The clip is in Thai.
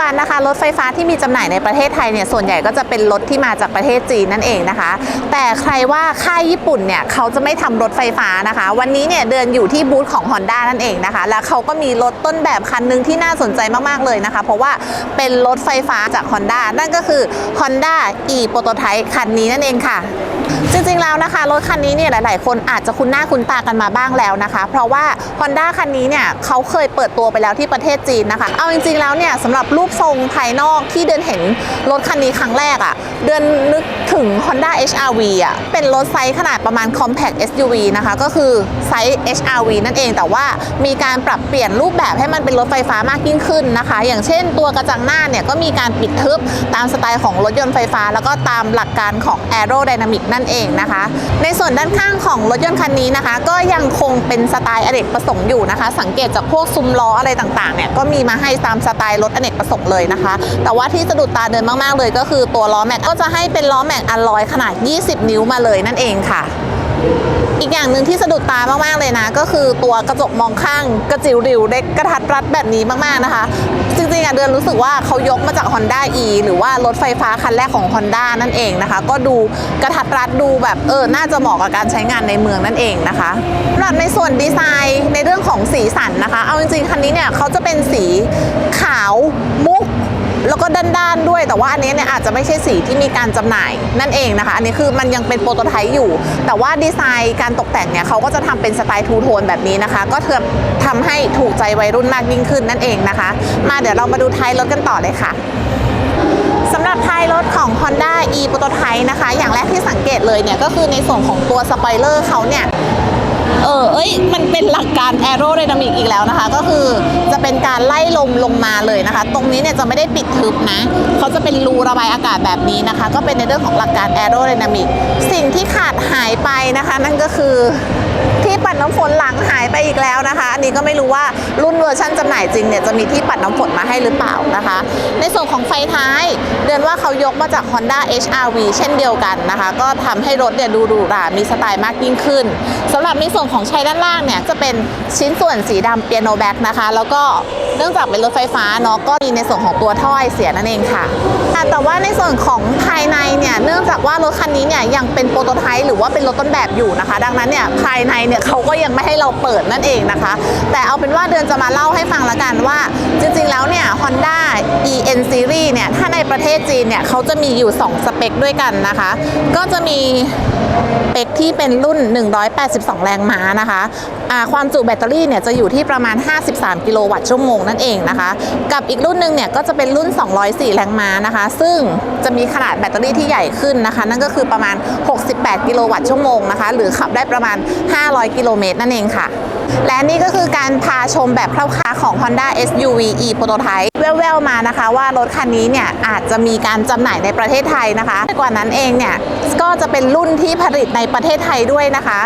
บันนะคะรถไฟฟ้าที่มีจำหน่ายในประเทศไทยเนี่ยส่วนใหญ่ก็จะเป็นรถที่มาจากประเทศจีนนั่นเองนะคะ แต่ใครว่าค่ายญี่ปุ่นเนี่ยเขาจะไม่ทำรถไฟฟ้านะคะ วันนี้เนี่ยเดินอยู่ที่บูธของ Honda นั่นเองนะคะ แล้วเขาก็มีรถต้นแบบคันหนึ่งที่น่าสนใจมากๆเลยนะคะ เพราะว่าเป็นรถไฟฟ้าจาก Honda นั่นก็คือ Honda e Prototype คันนี้นั่นเองค่ะจริงๆ แล้วนะคะรถคันนี้เนี่ยหลายๆ คนอาจจะคุ้นหน้าคุ้นตากันมาบ้างแล้วนะคะ เพราะว่า Honda คันนี้เนี่ยเขาเคยเปิดตัวไปแล้วที่ประเทศจีนนะคะ เอาจริงๆ แล้วเนี่ยสำหรับรูปทรงภายนอกที่เดินเห็นรถคันนี้ครั้งแรกอะ่ะ เดินนึกถึง Honda HRV อะ เป็นรถไซส์ขนาดประมาณ Compact SUV นะคะ ก็คือไซส์ HRV นั่นเอง แต่ว่ามีการปรับเปลี่ยนรูปแบบให้มันเป็นรถไฟฟ้ามากยิ่งขึ้นนะคะ อย่างเช่นตัวกระจังหน้าเนี่ยก็มีการปิดทึบตามสไตล์ของรถยนต์ไฟฟ้า แล้วก็ตามหลักการของ Aerodynamic นั่นเองนะคะ ในส่วนด้านข้างของรถยนต์คันนี้นะคะ ก็ยังคงเป็นสไตล์อเนกประสงค์อยู่นะคะ สังเกตจากพวกซุ้มล้ออะไรต่างๆเนี่ยก็มีมาให้ตามสไตล์รถอเนกประสงค์เลยนะคะ แต่ว่าที่สะดุดตาเดินมาก ๆ เลยก็คือตัวล้อแม็กก็จะให้เป็นล้อแม็กอลลอยขนาด 20 นิ้วมาเลยนั่นเองค่ะ อีกอย่างหนึ่งที่สะดุดตามากๆเลยนะ ก็คือตัวกระจกมองข้างกระจิ๋วริวเล็กกระทัดรัดแบบนี้มากๆนะคะ จริงๆอะเดือนรู้สึกว่าเขายกมาจาก Honda e หรือว่ารถไฟฟ้าคันแรกของ Honda นั่นเองนะคะ ก็ดูกระทัดรัดดูแบบเออน่าจะเหมาะกับการใช้งานในเมืองนั่นเองนะคะสำหรับในส่วนดีไซน์ในเรื่องของสีสันนะคะ เอาจริงๆคันนี้เนี่ยเขาจะเป็นสีขาวมุก แล้วก็ด้านๆด้วย แต่ว่าอันนี้เนี่ยอาจจะไม่ใช่สีที่มีการจำหน่ายนั่นเองนะคะ อันนี้คือมันยังเป็นโปรโตไทป์อยู่ แต่ว่าดีไซน์การตกแต่งเนี่ยเขาก็จะทำเป็นสไตล์ทูโทนแบบนี้นะคะ ก็เถือทำให้ถูกใจวัยรุ่นมากยิ่งขึ้นนั่นเองนะคะ มาเดี๋ยวเรามาดูท้ายรถกันต่อเลยค่ะสำหรับท้ายรถของ Honda e Prototype นะคะ อย่างแรกที่สังเกตเลยเนี่ยก็คือในส่วนของตัวสปอยเลอร์เขาเนี่ย เออเอ้ยมันเป็นหลักการแอโรไดนามิกอีกแล้วนะคะ ก็คือจะเป็นการไล่ลมลงมาเลยนะคะ ตรงนี้เนี่ยจะไม่ได้ปิดทึบนะเขาจะเป็นรูระบายอากาศแบบนี้นะคะ ก็เป็นในเรื่องของหลักการแอโรไดนามิกสิ่งที่ขาดหายไปนะคะ นั่นก็คือที่ปั่นน้ำฝนหลั นี้ก็ไม่รู้ว่ารุ่นเวอร์ชันจำหน่ายจริงเนี่ยจะมีที่ปัดน้ำฝนมาให้หรือเปล่านะคะ ในส่วนของไฟท้าย เดือนว่าเขายกมาจาก Honda HRV เช่นเดียวกันนะคะ ก็ทำให้รถเนี่ยดูหรูหรา มีสไตล์มากยิ่งขึ้นสำหรับในส่วนของใช้ด้านล่างเนี่ยจะเป็นชิ้นส่วนสีดำเปียโนแบ็กนะคะ แล้วก็เนื่องจากเป็นรถไฟฟ้าเนาะก็มีในส่วนของตัวถ้อยเสียนั่นเองค่ะ แต่ว่าในส่วนของภายในเนี่ยเนื่องจากว่ารถคันนี้เนี่ยยังเป็นโปรโตไทป์หรือว่าเป็นรถต้นแบบอยู่นะคะ ดังนั้นเนี่ยภายในเนี่ยเขาก็ยังไม่ให้เราเปิดนั่นเองนะคะแต่เอาเป็นว่าเดือนจะมาเล่าให้ฟังละกันว่า จริงๆแล้วเนี่ย Honda EN Series เนี่ย ถ้าในประเทศจีนเนี่ยเขาจะมีอยู่ 2 สเปคด้วยกันนะคะ ก็จะมี เปคที่เป็นรุ่น 182 แรงม้านะคะอ่าความจุแบตเตอรี่เนี่ยจะอยู่ที่ประมาณ 53 กิโลวัตต์ชั่วโมงนั่นเองนะคะ กับอีกรุ่นหนึ่งเนี่ยก็จะเป็นรุ่น 204 แรงม้านะคะ ซึ่งจะมีขนาดแบตเตอรี่ที่ใหญ่ขึ้นนะคะ นั่นก็คือประมาณ 68 กิโลวัตต์ชั่วโมงนะคะ หรือขับได้ประมาณ 500 กิโลเมตรนั่นเองค่ะและนี่ก็คือการพาชมแบบคร่าวๆของ Honda SUV e Prototype แว่วๆมานะคะ ว่ารถคันนี้เนี่ยอาจจะมีการจำหน่ายในประเทศไทยนะคะกว่านั้นเองเนี่ยก็จะเป็นรุ่นที่ผลิตในประเทศไทยด้วยนะคะ